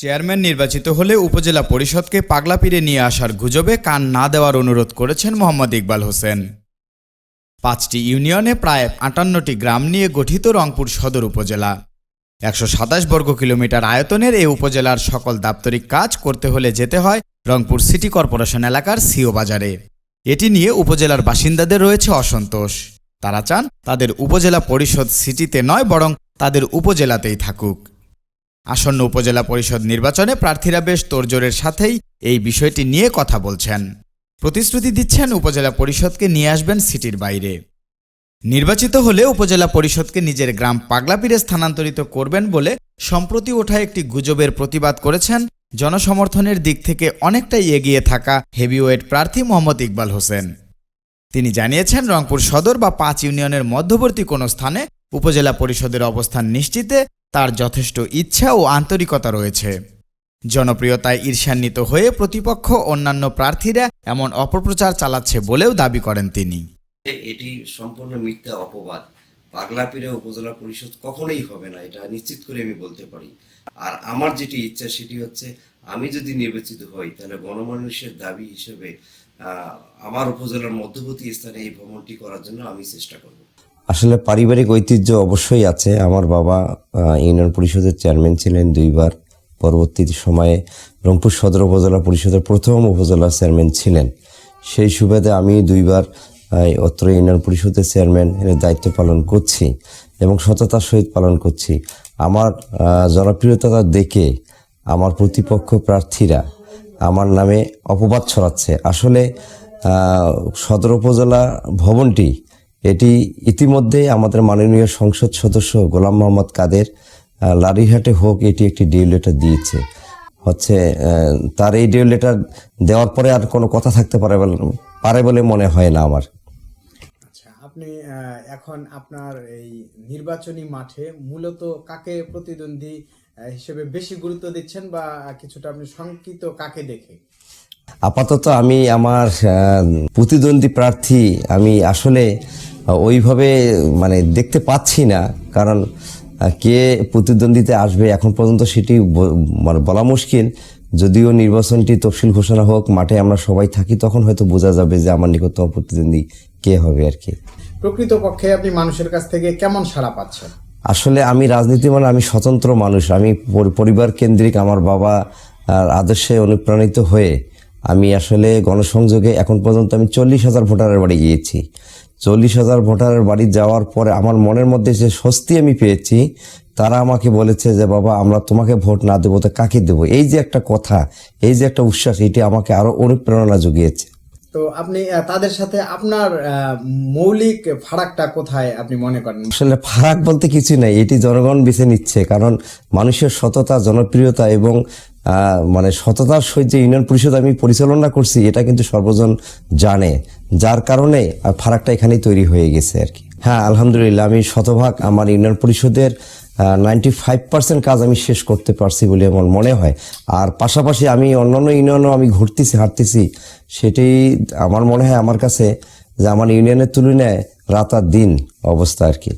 Chairman নির্বাচিত হলে উপজেলা পরিষদকে পাগলাপিরে নিয়ে আসার গুজবে কান না দেওয়ার অনুরোধ করেছেন মোহাম্মদ ইকবাল হোসেন। পাঁচটি ইউনিয়নে প্রায় আটান্নটি গ্রাম নিয়ে গঠিত রংপুর সদর উপজেলা। একশো সাতাশ বর্গ কিলোমিটার আয়তনের এই উপজেলার সকল দাপ্তরিক কাজ করতে হলে যেতে হয় রংপুর সিটি কর্পোরেশন এলাকার সিও বাজারে। এটি নিয়ে উপজেলার বাসিন্দাদের রয়েছে অসন্তোষ। তারা চান তাদের উপজেলা পরিষদ সিটিতে নয়, বরং তাদের উপজেলাতেই থাকুক। আসন্ন উপজেলা পরিষদ নির্বাচনে প্রার্থীরা বেশ তোড়জোড়ের সাথেই এই বিষয়টি নিয়ে কথা বলছেন। প্রতিশ্রুতি দিচ্ছেন উপজেলা পরিষদকে নিয়ে আসবেন সিটির বাইরে। নির্বাচিত হলে উপজেলা পরিষদকে নিজের গ্রাম পাগলাপিরে স্থানান্তরিত করবেন বলে সম্প্রতি ওঠা একটি গুজবের প্রতিবাদ করেছেন জনসমর্থনের দিক থেকে অনেকটাই এগিয়ে থাকা হেভিওয়েট প্রার্থী মোহাম্মদ ইকবাল হোসেন। তিনি জানিয়েছেন, রংপুর সদর বা পাঁচ ইউনিয়নের মধ্যবর্তী কোনো স্থানে উপজেলা পরিষদের অবস্থান নিশ্চিতে তার যথেষ্ট ইচ্ছা ও আন্তরিকতা রয়েছে। জনপ্রিয়তায় ঈর্ষান্বিত হয়ে প্রতিপক্ষ অন্যান্য প্রার্থীরা এমন অপপ্রচার চালাচ্ছে বলেও দাবি করেন তিনি। এটি সম্পূর্ণ মিথ্যা অপবাদ। পাগলাপিরে উপজেলা পরিষদ কখনোই হবে না, এটা নিশ্চিত করে আমি বলতে পারি। আর আমার যেটি ইচ্ছা সেটি হচ্ছে, আমি যদি নির্বাচিত হই, তাহলে গণমানুষের দাবি হিসেবে আমার উপজেলার মধ্যবর্তী স্থানে এই ভ্রমণটি করার জন্য আমি চেষ্টা করব। আসলে পারিবারিক ঐতিহ্য অবশ্যই আছে। আমার বাবা ইউনিয়ন পরিষদের চেয়ারম্যান ছিলেন দুইবার। পরবর্তী সময়ে রংপুর সদর উপজেলা পরিষদের প্রথম উপজেলা চেয়ারম্যান ছিলেন। সেই সুবাদে আমি দুইবার অত্র ইউনিয়ন পরিষদের চেয়ারম্যান দায়িত্ব পালন করছি এবং সততার সহিত পালন করছি। আমার জনপ্রিয়তা দেখে আমার প্রতিপক্ষ প্রার্থীরা আমার নামে অপবাদ ছড়াচ্ছে। আসলে সদর উপজেলা ভবনটি এটি ইতিমধ্যে আমাদের মাননীয় সংসদ সদস্য গোলাম মোহাম্মদ কাদের লারিহাটে হোক এটি একটি ডিউ লেটার দিয়েছে। হচ্ছে তার এই ডিউ লেটার দেওয়ার পরে আর কোনো কথা থাকতে পারে বলে- পারে বলে মনে হয় না আমার। আচ্ছা আপনি এখন আপনার এই নির্বাচনী মাঠে মূলত কাকে প্রতিদ্বন্দ্বী হিসেবে বেশি গুরুত্ব দিচ্ছেন বা কিছুটা আপনি শঙ্কিত কাকে দেখে? আপাতত আমি আমার প্রতিদ্বন্দ্বী প্রার্থী আমি আসলে ওইভাবে মানে দেখতে পাচ্ছি না। কারণ কে প্রতিদ্বন্দ্বিতে আসবে এখন পর্যন্ত সেটি মানে বলা মুশকিল। যদিও নির্বাচনটি তফসিল ঘোষণা হোক মাঠে আমরা সবাই থাকি তখন হয়তো বোঝা যাবে যে আমার নিকটতম প্রতিদ্বন্দ্বী কে হবে আর কি। প্রকৃতপক্ষে আপনি মানুষের কাছ থেকে কেমন সাড়া পাচ্ছেন? আসলে আমি রাজনীতি মানে আমি স্বতন্ত্র মানুষ। আমি পরি- পরিবার কেন্দ্রিক আমার বাবা আদর্শে অনুপ্রাণিত হয়ে আমি আসলে গণসংযোগে এখন পর্যন্ত আমি চল্লিশ হাজার ভোটারের বাড়ি গিয়েছি। চল্লিশ হাজার ভোটারের বাড়ি যাওয়ার পরে আমার মনের মধ্যে যে স্বস্তি আমি পেয়েছি, তারা আমাকে বলেছে যে, বাবা, আমরা তোমাকে ভোট না দেবো, তো কাকে দেবো? এই যে একটা কথা, এই যে একটা উচ্ছ্বাস, এটি আমাকে আরও অনুপ্রেরণা জুগিয়েছে। তো আপনি তাদের সাথে আপনার মৌলিক ফারাকটা কোথায় আপনি মনে করেন? আসলে ফারাক বলতে কিছু নাই, এটি জনগণ বেছে নিচ্ছে। কারণ মানুষের সততা, জনপ্রিয়তা এবং মানে সততার সহিত যে ইউনিয়ন পরিষদ আমি পরিচালনা করছি, এটা কিন্তু সর্বজন জানে। যার কারণে ফারাকটা এখানেই তৈরি হয়ে গেছে আর কি। হ্যাঁ আলহামদুলিল্লাহ, আমি শতভাগ আমার ইউনিয়ন পরিষদের নাইনটি ফাইভ পার্সেন্ট কাজ আমি শেষ করতে পারছি বলে আমার মনে হয়। আর পাশাপাশি আমি অন্যান্য ইউনিয়নও আমি ঘুরতেছি, হাঁটতেছি, সেটাই আমার মনে হয় আমার কাছে যে আমার ইউনিয়নের তুলনায় রাত আর দিন অবস্থা আর কি।